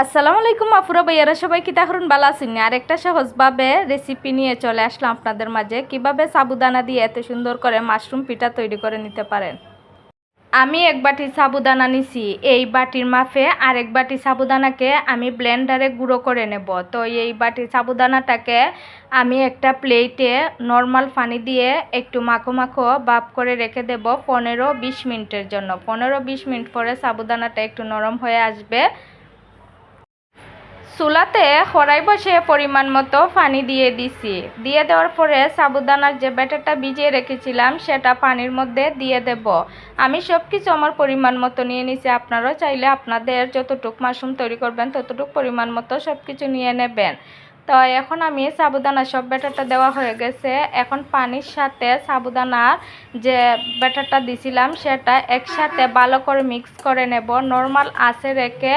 আসসালামু আলাইকুম আফুরা ভাইয়ারা, সবাই কি তাহরুন ভালো আছেন? আরেকটা সহজভাবে রেসিপি নিয়ে চলে আসলাম আপনাদের মাঝে। কীভাবে সাবুদানা দিয়ে এত সুন্দর করে মাশরুম পিঠা তৈরি করে নিতে পারেন? আমি এক বাটি সাবুদানা নিছি। এই বাটির মাপে আরেক বাটি সাবুদানাকে আমি ব্লেন্ডারে গুঁড়ো করে নেব। তো এই বাটি সাবুদানাটাকে আমি একটা প্লেটে নর্মাল পানি দিয়ে একটু মাখো মাখো বাপ করে রেখে দেব পনেরো বিশ মিনিটের জন্য। পনেরো বিশ মিনিট পরে সাবুদানাটা একটু নরম হয়ে আসবে। চুলাতে হরাই বসে পরিমাণ মতো পানি দিয়ে দিছি। দিয়ে দেওয়ার পরে সাবুদানার যে ব্যাটারটা ভিজিয়ে রেখেছিলাম, সেটা পানির মধ্যে দিয়ে দেব। আমি সব কিছু আমার পরিমাণ মতো নিয়ে নিছি। আপনারাও চাইলে আপনাদের যতটুক মাশরুম তৈরি করবেন, ততটুক পরিমাণ মতো সব কিছু নিয়ে নেবেন। তো এখন আমি সাবুদানা সব ব্যাটারটা দেওয়া হয়ে গেছে। এখন পানির সাথে সাবুদানার যে ব্যাটারটা দিছিলাম, সেটা একসাথে ভালো করে মিক্স করে নেব। নর্মাল আঁচে রেখে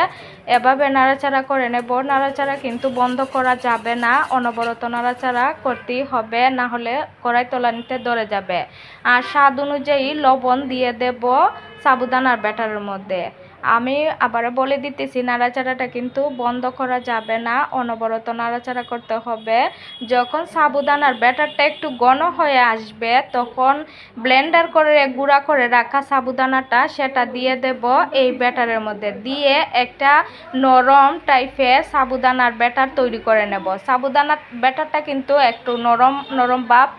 এভাবে নাড়াচাড়া করে নেব। নাড়াচাড়া কিন্তু বন্ধ করা যাবে না। অনবরত নাড়াচাড়া করতেই হবে, না হলে কড়াই নিতে ধরে যাবে। আর স্বাদ অনুযায়ী লবণ দিয়ে দেব সাবুদানার ব্যাটারের মধ্যে। আমি আবার বলে দিতেছি, নাড়াচাড়াটা কিন্তু বন্ধ করা যাবে না, অনবরত নাড়াচাড়া করতে হবে। যখন সাবুদানার ব্যাটারটা একটু ঘন হয়ে আসবে, তখন ব্লেন্ডার করে, গুঁড়া করে রাখা সাবুদানাটা সেটা দিয়ে দেব এই ব্যাটারের মধ্যে। দিয়ে একটা নরম টাইপের সাবুদানার ব্যাটার তৈরি করে নেব। সাবুদানার ব্যাটারটা কিন্তু একটু নরম নরম ভাব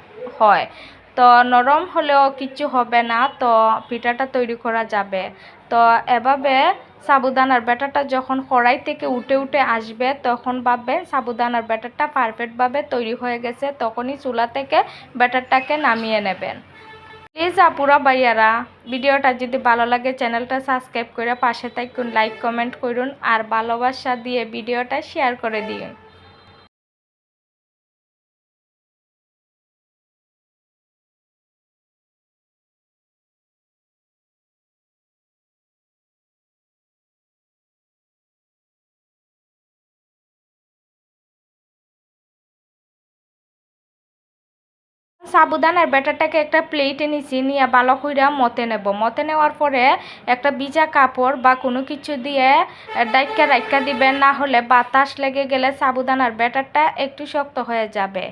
হয়। তো নরম হলেও কিছু হবে না, তো পিঠাটা তৈরি করা যাবে। তো এভাবে সাবুদানার ব্যাটারটা যখন কড়াই থেকে উঠে উঠে আসবে, তখন ভাববেন সাবুদানার ব্যাটারটা পারফেক্টভাবে তৈরি হয়ে গেছে, তখনই চুলা থেকে ব্যাটারটাকে নামিয়ে নেবেন। প্লিজ আপুরা, ভাইয়ারা, ভিডিওটা যদি ভালো লাগে চ্যানেলটা সাবস্ক্রাইব করে পাশে থাকুন, লাইক, কমেন্ট করুন, আর ভালোবাসা দিয়ে ভিডিওটা শেয়ার করে দিন। সাবুদানার ব্যাটারটাকে একটা প্লেটে নিচে নিয়ে ভালো করে মতে নেব। মতে নেওয়ার পরে একটা বিজা কাপড় বা কোনো কিছু দিয়ে ডাইকা রাইকা দিবেন, না হলে বাতাস লেগে গেলে সাবুদানার ব্যাটারটা একটু শক্ত হয়ে যাবে।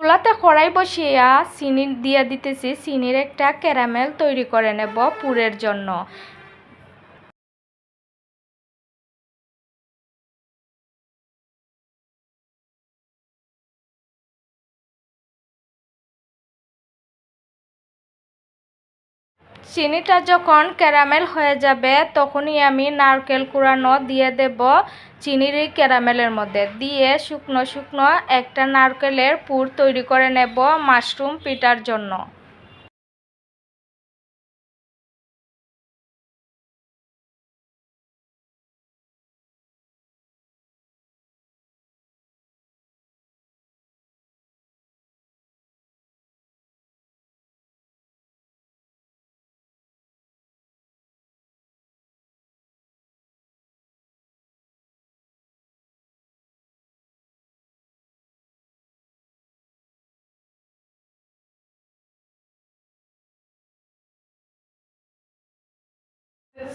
চুলাতে কড়াই বসিয়া চিনি দিয়ে দিতেছি। চিনির একটা ক্যারামেল তৈরি করে নেব পুরের জন্য। চিনিটা যখন ক্যারামেল হয়ে যাবে, তখনই আমি নারকেল কুড়ানো দিয়ে দেব চিনির এই ক্যারামেলের মধ্যে। দিয়ে শুকনো শুকনো একটা নারকেলের পুর তৈরি করে নেব মাশরুম পিটার জন্য।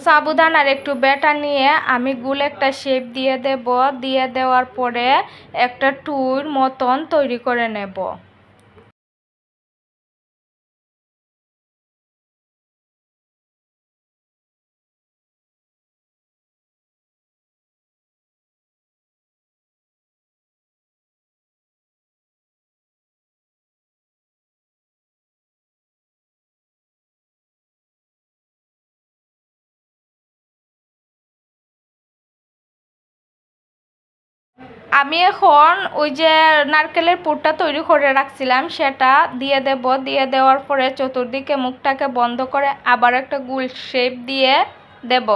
সাবুদানার একটু বেটা নিয়ে আমি গুল একটা শেপ দিয়ে দেব। দিয়ে দেওয়ার পরে একটা টুর মতন তৈরি করে নেব। আমি এখন ওই যে নারকেলের পুরটা তৈরি করে রাখছিলাম, সেটা দিয়ে দেব। দিয়ে দেওয়ার পরে চতুর্দিকে মুখটাকে বন্ধ করে আবার একটা গুল শেপ দিয়ে দেব।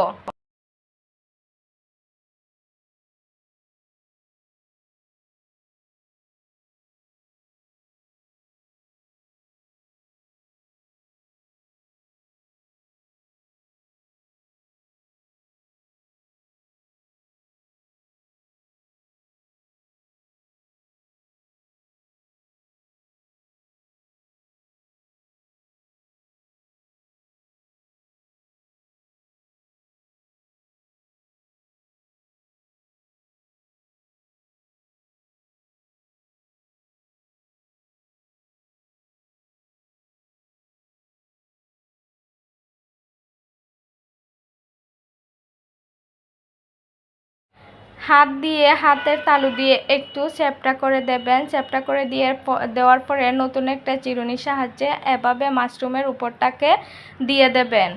হাত দিয়ে, হাতের তালু দিয়ে একটু চ্যাপটা করে দেবেন। চ্যাপটা করে দিয়ে দেওয়ার পরে নতুন একটা চিরুনির সাহায্যে এভাবে মাশরুমের উপরটাকে দিয়ে দেবেন।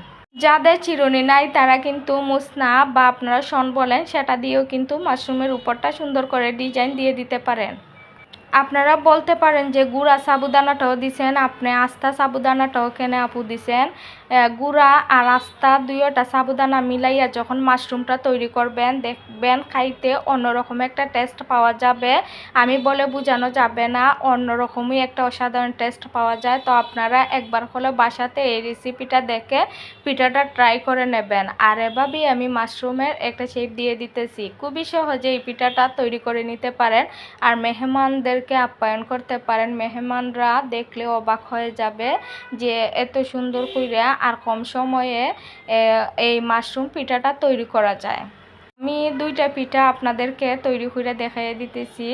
যাদের চিরুনি নাই, তারা কিন্তু মুসনা বা আপনারা শন বলেন, সেটা দিয়েও কিন্তু মাশরুমের উপরটা সুন্দর করে ডিজাইন দিয়ে দিতে পারেন। আপনারা বলতে পারেন যে, গুঁড়া সাবুদানাটাও দিছেন, আপনি আস্থা সাবুদানাটাও কেনে আপু দিছেন? গুঁড়া আর আস্তা দুইটা সাবুদানা মিলাইয়া যখন মাশরুমটা তৈরি করবেন, দেখবেন খাইতে অন্যরকম একটা টেস্ট পাওয়া যাবে। আমি বলে বোঝানো যাবে না, অন্যরকমই একটা অসাধারণ টেস্ট পাওয়া যায়। তো আপনারা একবার হলে বাসাতে এই রেসিপিটা দেখে পিঠাটা ট্রাই করে নেবেন। আর এভাবেই আমি মাশরুমের একটা শেপ দিয়ে দিতেছি। খুবই সহজে এই পিঠাটা তৈরি করে নিতে পারেন। আর মেহমানদেরকে আপ্যায়ন করতে পারেন। মেহমানরা দেখলে অবাক হয়ে যাবে যে এত সুন্দর কইরা আর কম সময়ে এই মাশরুম পিঠাটা তৈরি করা যায়। আমি দুইটা পিঠা আপনাদেরকে তৈরি করে দেখাই দিতেছি।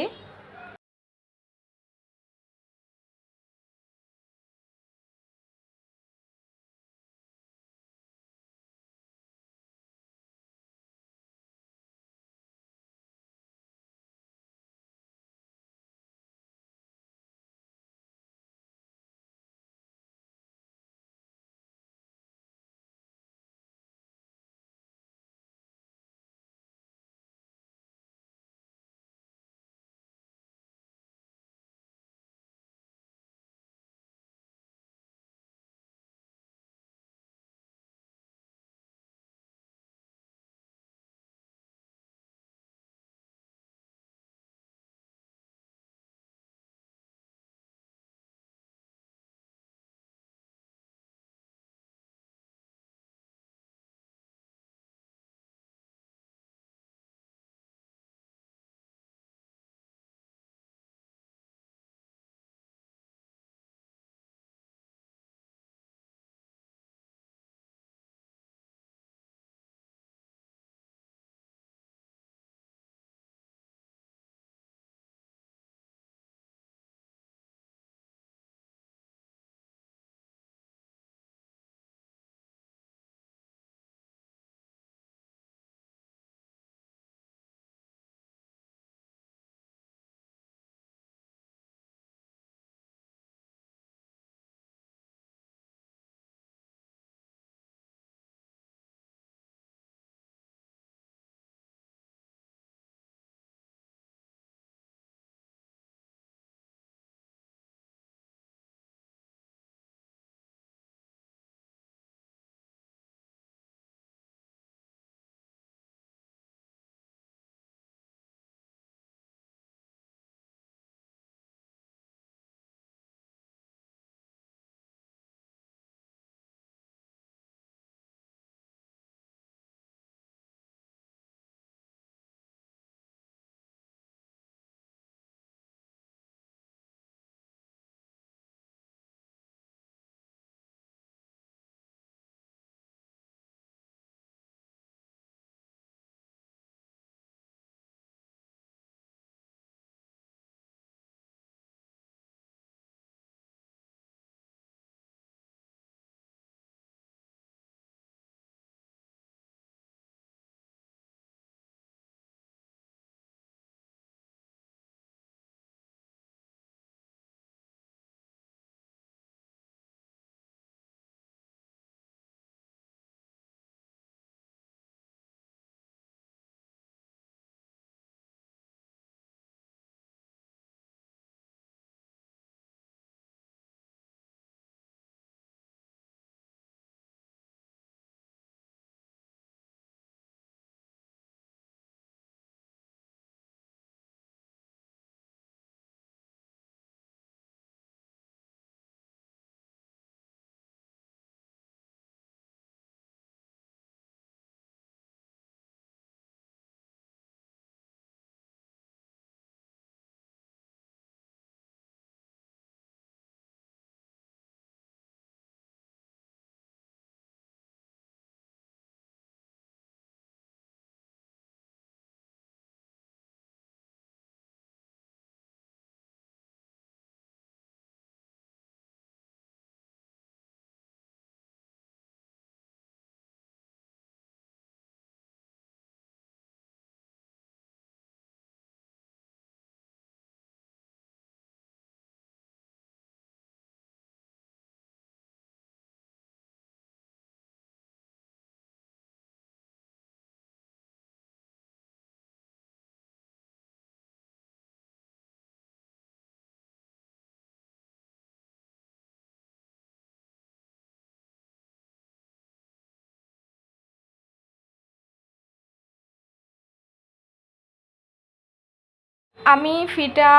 আমি ফিটা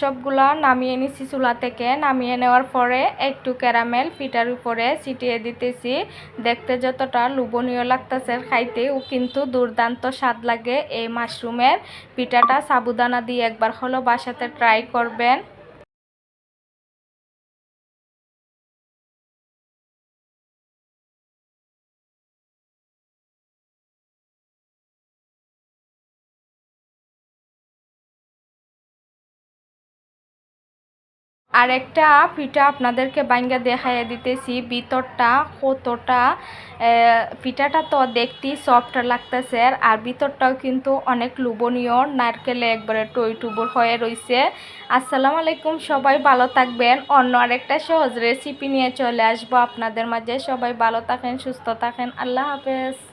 সবগুলা নামিয়ে নিছি চুলা থেকে। নামিয়ে নেওয়ার পরে একটু ক্যারামেল ফিটার উপরে ছিটিয়ে দিতেছি। দেখতে যতটা লোভনীয় লাগতেছে খাইতেও কিন্তু দুর্দান্ত স্বাদ লাগে এই মাশরুমের। পিঠাটা সাবুদানা দিয়ে একবার হলো বাসাতে ট্রাই করবেন। আর একটা পিঠা আপনাদেরকে বাইঙ্গা দেখাইয়া দিতেছি। ভিতরটা, কতটা পিঠাটা তো দেখতেই সফট লাগতেছে আর ভিতরটাও কিন্তু অনেক লোভনীয়। নারকেলে একবারে টই টুবুর হয়ে রইছে। আসসালামু আলাইকুম, সবাই ভালো থাকবেন। অন্য আরেকটা সহজ রেসিপি নিয়ে চলে আসব আপনাদের মাঝে। সবাই ভালো থাকেন, সুস্থ থাকেন। আল্লাহ হাফেজ।